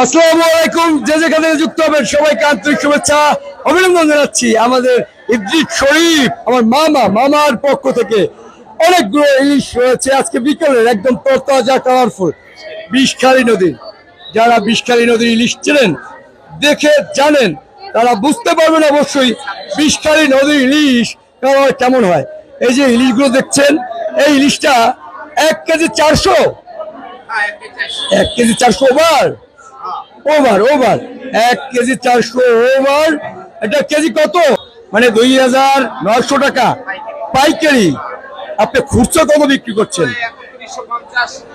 আসসালামু আলাইকুম। যে যেখানে যুক্ত হবেন, সবাইকে আন্তরিক শুভেচ্ছা, অভিনন্দন জানাচ্ছি। আমাদের ইদ্রিস শরীফ, আমার মামা, মামার পক্ষ থেকে অনেকগুলো ইলিশ রয়েছে। আজকে বিকেলের একদম তরতাজা কালারফুল বিষখালী নদী। যারা বিষখালী নদীর ইলিশ ছিলেন দেখে জানেন, তারা বুঝতে পারবেন অবশ্যই বিষখালী নদীর ইলিশ কেমন হয়। এই যে ইলিশগুলো দেখছেন, এই ইলিশটা এক কেজি চারশো। এক কেজি চারশো ওভার ওভার ওভার। এক কেজি চারশো ওভার। এটা কেজি কত? মানে দুই হাজার নয়শো টাকা। পাইকারি। আপনি খুচরো কত বিক্রি করছেন?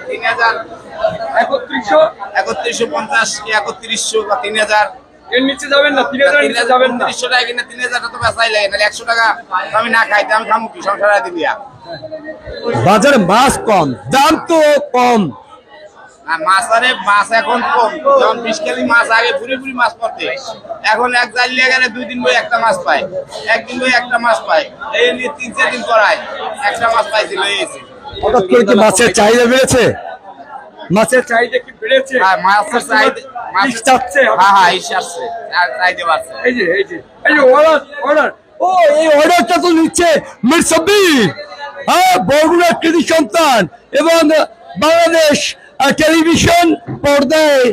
তিন হাজার একত্রিশশো একত্রিশশো পঞ্চাশ একত্রিশশো বা তিন হাজার? এর নিচে যাবেন না তিন তিন হাজার উনত্রিশশো টাকা কিনা তিন হাজার তো বেচাই লাগে নাহলে একশো টাকা আমি না খাইতে আমি খামু কি সংসার বাজারে মাছ কম দাম তো কম। মাছ আরে মাছ এখন কম। যেমন বিশ কেজি মাছ আগে পুরি পুরি মাছ পড়তে। এখন এক জাল লিয়ে গেলে দুই দিন বই একটা মাছ পায়। একদিন বই একটা মাছ পায়। এই নিয়ে তিন চার দিন পরায় একটা মাছ পাইছিল এসে। হঠাৎ করে কি মাছের চাহিদা বেড়েছে? মাছের চাহিদা কি বেড়েছে? আর মাছের চাহিদা মাছ চাচ্ছে হ্যাঁ হ্যাঁ ইস আসছে। আর চাইতে পারছে এই যে এই যে এই যে অর্ডার অর্ডার ও এই অর্ডারটা তো নিচ্ছে মির সাব্বির। হ্যাঁ বগুড়ার কৃতি সন্তান এবং বাংলাদেশ টেলিভিশন পর্দায়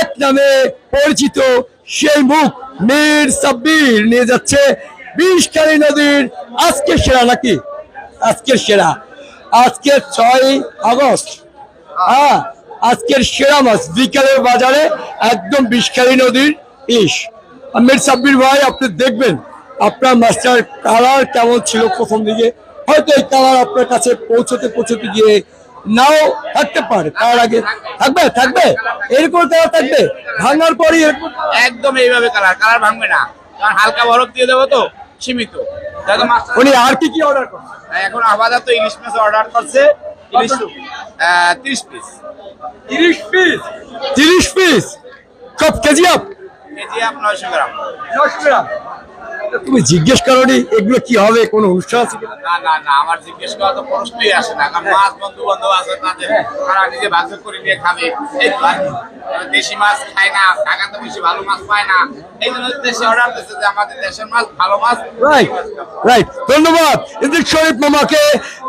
এক নামে পরিচিত সেই মুখ মীর সাব্বির নিয়ে যাচ্ছে বিষকারী নদীর আজকের সেরা নাকি? আজকের সেরা। আজকের ছয় আগস্ট। হ্যাঁ আজকের সেরা মাছ বিকালের বাজারে একদম বিষখালী নদীর ইস। আমির সাব্বির ভাই, আপনি দেখবেন আপনার মাছটার কালার কেমন ছিল প্রথম দিকে। হয়তো এই কালার আপনার কাছে পৌঁছতে পৌঁছতে গিয়ে নাও থাকতে পারে তার আগে থাকবে থাকবে এরকম কালার থাকবে ভাঙার পরই একদম এইভাবে কালার কালার ভাঙবে না কারণ হালকা বরফ দিয়ে দেবো তো সীমিত। উনি আর কি কি অর্ডার করছে? এখন আপাতত ইলিশ মাছ অর্ডার করছে ইলিশ তিরিশ পিস তিরিশ পিস তিরিশ পিস সব কেজি আপ কেজি আপ নয়শো গ্রাম। দশ গ্রাম। তুমি জিজ্ঞেস করনি এগুলো কি হবে কোনো অনুষ্ঠান আছে না না না আমার জিজ্ঞেস করা তো প্রশ্নই আসে না কারণ মাছ বন্ধু বান্ধব আছে তাদের তারা নিজে ভাগ করে নিয়ে খাবে। এই। দেশি মাছ খায় না ঢাকাতে বেশি ভালো মাছ পায় না। এই জন্য দেশে অর্ডার দিচ্ছে যে আমাদের দেশের মাছ ভালো মাছ। রাইট রাইট ধন্যবাদ। ইদ্রিস শরীফ মামাকে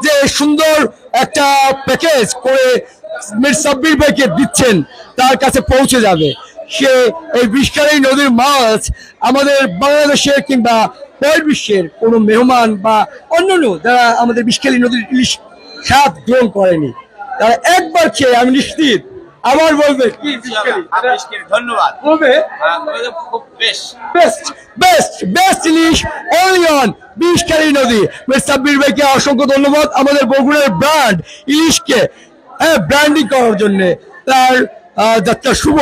যে সুন্দর একটা প্যাকেজ করে মির সাব্বির ভাইকে দিচ্ছেন তার কাছে পৌঁছে যাবে। সে এই বিষকারী নদীর মাছ আমাদের বাংলাদেশের কিংবা বহির্বিশ্বের কোনো মেহমান বা অন্যান্য যারা আমাদের বিষকালী নদীর ইলিশ স্বাদ গ্রহণ করেনি তারা একবার খেয়ে আমি নিশ্চিত আবার বলবে কি ধন্যবাদ। বলবে? বেস্ট বেস্ট বেস্ট ইলিশ অনলি অন বিষকারী নদী। সাব্বির ভাইকে অসংখ্য ধন্যবাদ আমাদের বগুড়ার ব্র্যান্ড ইলিশকে হ্যাঁ ব্র্যান্ডিং করার জন্য। তার যাত্রা শুভ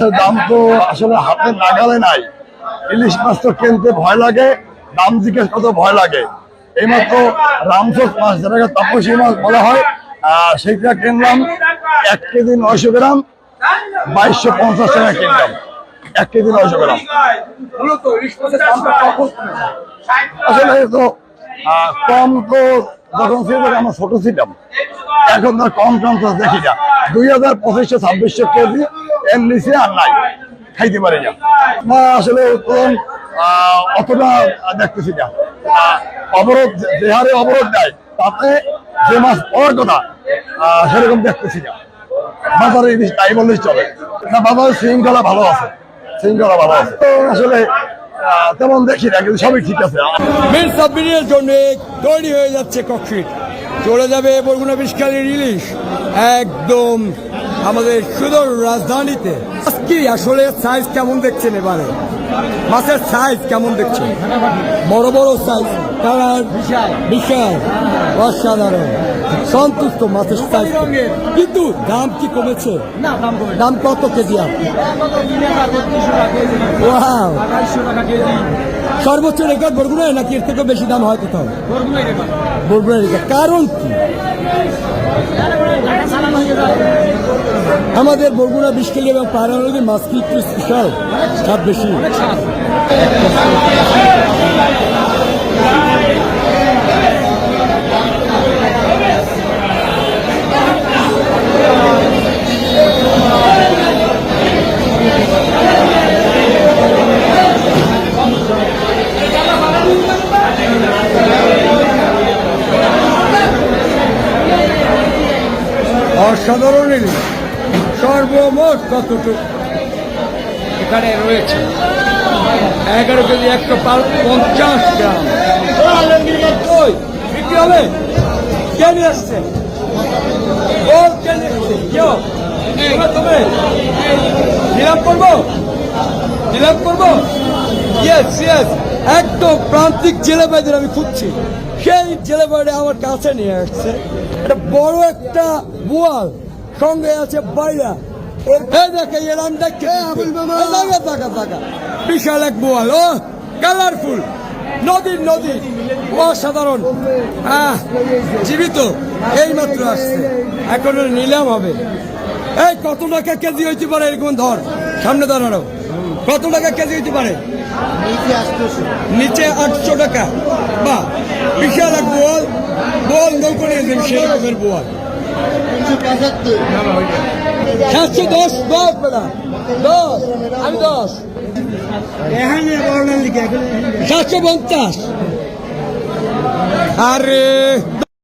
হোক দাম তো আসলে হাতে নাগালে নাই। ইলিশ মাছ তো কিনতে ভয় লাগে দাম জিজ্ঞেস করতে ভয় লাগে। এইমাত্র রামচোক মাছ যেটাকে তপসী মাছ বলা হয় সেইটা কিনলাম। এক কেজি নয়শো গ্রাম বাইশশো পঞ্চাশ টাকা কিনলাম। এক কেজি নয়শো গ্রাম। আসলে তো কম তো যখন ছিল আমরা ছোট ছিলাম। এখন তো কম কম তো দেখি না দুই হাজার পঁচিশশো, ছাব্বিশশো কেজি, এর নিচে আর নাই। খাইতে পারি না। না, আসলে উৎপাদন অতটা দেখতেছি না। অবরোধ, যে- হারে অবরোধ দেয়, তাতে যে মাছ পাওয়ার কথা সেরকম দেখতেছি না। বাজারে তাই বললেই চলে। না, বাজারে শৃঙ্খলা ভালো আছে। শৃঙ্খলা ভালো আছে। আসলে তেমন দেখি না, কিন্তু সবই ঠিক আছে। মির সাব্বিরের জন্য তৈরি হয়ে যাচ্ছে কক্ষিট চলে যাবে বরগুনা বিশকালের ইলিশ একদম আমাদের সুদূর রাজধানীতে। কি আসলে সাইজ কেমন দেখছেন এবারে? মাছের সাইজ কেমন দেখছেন? বড় বড় সাইজ কালার বিশাল অসাধারণ। সন্তুষ্ট মাছের সাইজ কিন্তু দাম কি কমেছে? দাম কত কেজি! সর্বোচ্চ রেকর্ড বরগুনায় নাকি এর থেকে বেশি দাম হয় কোথাও? বরগুনায় রেকর্ড কারণ কি? আমাদের বরগুনা বিশ এবং পায়রা নদীর মাছ কি একটু স্পেশাল স্বাদ বেশি। অসাধারণ সর্বমোট কতটুকু? এখানে রয়েছে এগারো কেজি একশো পঞ্চাশ গ্রাম। বিক্রি হবে? কে আসছে নিলাম করব? নিলাম করব? ইয়েস ইয়েস একদম প্রান্তিক জেলে ভাইদের আমি খুঁজছি। সেই জেলে আমার কাছে নিয়ে আসছে। একটা বড় একটা বোয়াল সঙ্গে আছে বাইরা। দেখে এর নাম দেখে দেখা দেখা দেখা বিশাল এক বোয়াল ও কালারফুল নদীর নদী অসাধারণ। আহ জীবিত। এই মাত্র আসছে। এখন নিলাম হবে। এই কত টাকা কেজি হইতে পারে এরকম ধর? সামনে দাঁড়ানো কত টাকা কেজি হইতে পারে? নিচে আটশো টাকা। বা বিশাল এক বোয়াল। বোয়াল নৌকো নিয়ে যাবেন সেই রকমের বোয়াল। সাতশো দশ দশ বেটা দশ আমি দশ। সাতশো পঞ্চাশ। আরে